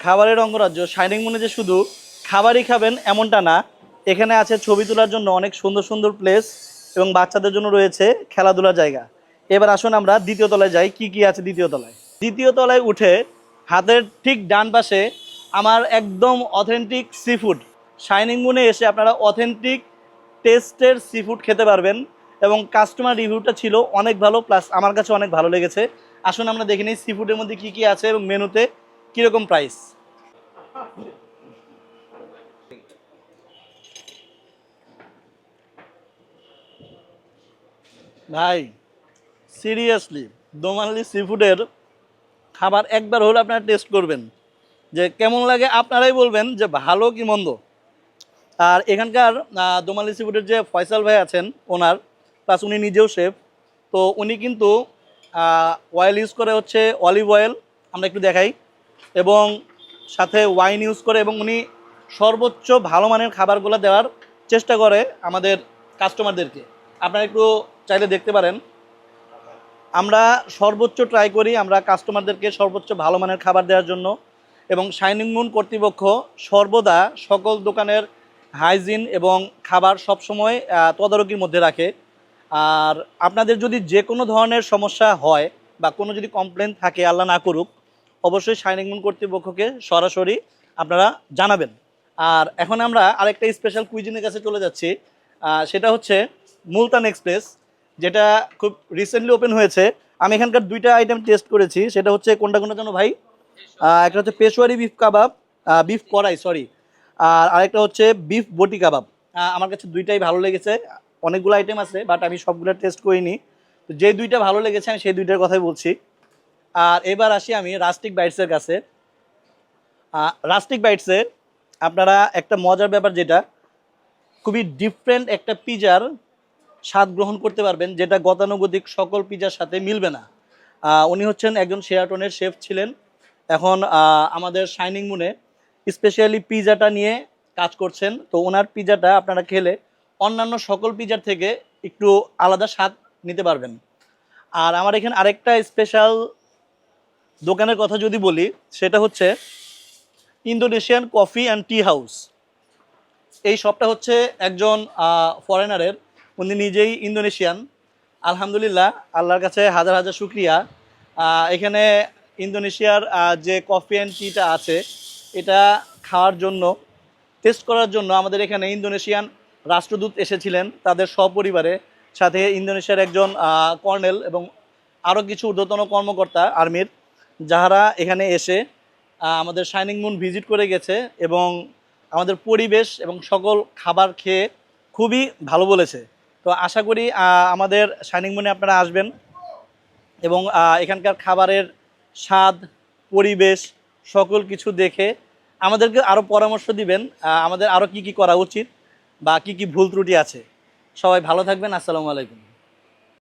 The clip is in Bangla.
খাবারের অঙ্গরাজ্য শাইনিং মনে যে শুধু খাবারই খাবেন এমনটা না, এখানে আছে ছবি তোলার জন্য অনেক সুন্দর সুন্দর প্লেস এবং বাচ্চাদের জন্য রয়েছে খেলাধুলার জায়গা। এবার আসুন আমরা দ্বিতীয় তলায় যাই, কি কি আছে দ্বিতীয় তলায়? দ্বিতীয় তলায় উঠে হাতের ঠিক ডান পাশে আমার একদম অথেন্টিক সি ফুড শাইনিং মুনে এসে আপনারা অথেন্টিক টেস্টের সি ফুড খেতে পারবেন এবং কাস্টমার রিভিউটা ছিল অনেক ভালো প্লাস আমার কাছে অনেক ভালো লেগেছে। আসুন আমরা দেখে নিই সি ফুডের মধ্যে কী কী আছে এবং মেনুতে কীরকম প্রাইস ভাই সিরিয়াসলি দোমালি সি ফুডের খাবার একবার হলে আপনারা টেস্ট করবেন। যে কেমন লাগে আপনারাই বলবেন যে ভালো কি মন্দ। আর এখানকার দোমালি সি ফুডের যে ফয়সাল ভাই আছেন, ওনার প্লাস উনি নিজেও শেফ তো উনি কিন্তু অয়েল ইউজ করে হচ্ছে অলিভ অয়েল আমরা একটু দেখাই। এবং সাথে ওয়াইন ইউজ করে এবং উনি সর্বোচ্চ ভালো মানের খাবারগুলো দেওয়ার চেষ্টা করে আমাদের কাস্টমারদেরকে আপনারা একটু চাইলে দেখতে পারেন। আমরা সর্বোচ্চ ট্রাই করি আমরা কাস্টমারদেরকে সর্বোচ্চ ভালো মানের খাবার দেওয়ার জন্য এবং শাইনিং মুন কর্তৃপক্ষ সর্বদা সকল দোকানের হাইজিন এবং খাবার সবসময় তদারকির মধ্যে রাখে। আর আপনাদের যদি যে কোনো ধরনের সমস্যা হয় বা কোনো যদি কমপ্লেন থাকে, আল্লাহ না করুক অবশ্যই শাইনিং মুন কর্তৃপক্ষকে সরাসরি আপনারা জানাবেন। আর এখন আমরা আরেকটা স্পেশাল কুইজিনের কাছে চলে যাচ্ছি। সেটা হচ্ছে মুলতান এক্সপ্রেস, যেটা খুব রিসেন্টলি ওপেন হয়েছে। আমি এখানকার দুইটা আইটেম টেস্ট করেছি। সেটা হচ্ছে কোনটা কোনটা যেন ভাই? একটা হচ্ছে পেশোয়ারি বিফ কাবাব বিফ কড়াই সরি আর আরেকটা হচ্ছে বিফ বটি কাবাব আমার কাছে দুইটাই ভালো লেগেছে। অনেকগুলো আইটেম আছে বাট আমি সবগুলো টেস্ট করিনি। তো যে দুইটা ভালো লেগেছে, আমি সেই দুইটার কথাই বলছি। আর এবার আসি আমি রাস্টিক বাইটসের কাছে। রাস্টিক বাইটসে আপনারা একটা মজার ব্যাপার যেটা, খুবই ডিফারেন্ট একটা পিজার স্বাদ গ্রহণ করতে পারবেন, যেটা গতানুগতিক সকল পিজার সাথে মিলবে না। উনি হচ্ছেন একজন শেয়াটনের শেফ ছিলেন। এখন আমাদের শাইনিং মুনে স্পেশালি পিজাটা নিয়ে কাজ করছেন। তো ওনার পিজাটা আপনারা খেলে অন্যান্য সকল পিজার থেকে একটু আলাদা স্বাদ নিতে পারবেন। আর আমার এখানে আরেকটা স্পেশাল দোকানের কথা যদি বলি, সেটা হচ্ছে Indonesian coffee and tea house. এই শপটা হচ্ছে একজন ফরেনারের উনি নিজেই ইন্দোনেশিয়ান। আলহামদুলিল্লাহ, আল্লাহর কাছে হাজার হাজার শুক্রিয়া। এখানে ইন্দোনেশিয়ার যে কফি অ্যান্ড টিটা আছে, এটা খাওয়ার জন্য, টেস্ট করার জন্য আমাদের এখানে ইন্দোনেশিয়ান রাষ্ট্রদূত এসেছিলেন। তাদের সপরিবারে সাথে ইন্দোনেশিয়ার একজন কর্নেল এবং আরও কিছু ঊর্ধ্বতন কর্মকর্তা, আর্মির। যাহারা এখানে এসে আমাদের শাইনিং মুন ভিজিট করে গেছে এবং আমাদের পরিবেশ এবং সকল খাবার খেয়ে খুবই ভালো বলেছে। তো আশা করি আমাদের শাইনিং মুনে আপনারা আসবেন এবং এখানকার খাবারের স্বাদ, পরিবেশ, সকল কিছু দেখে আমাদেরকে আরও পরামর্শ দিবেন আমাদের আরও কি কি করা উচিত বা কি কি ভুল ত্রুটি আছে। সবাই ভালো থাকবেন, আসসালামু আলাইকুম।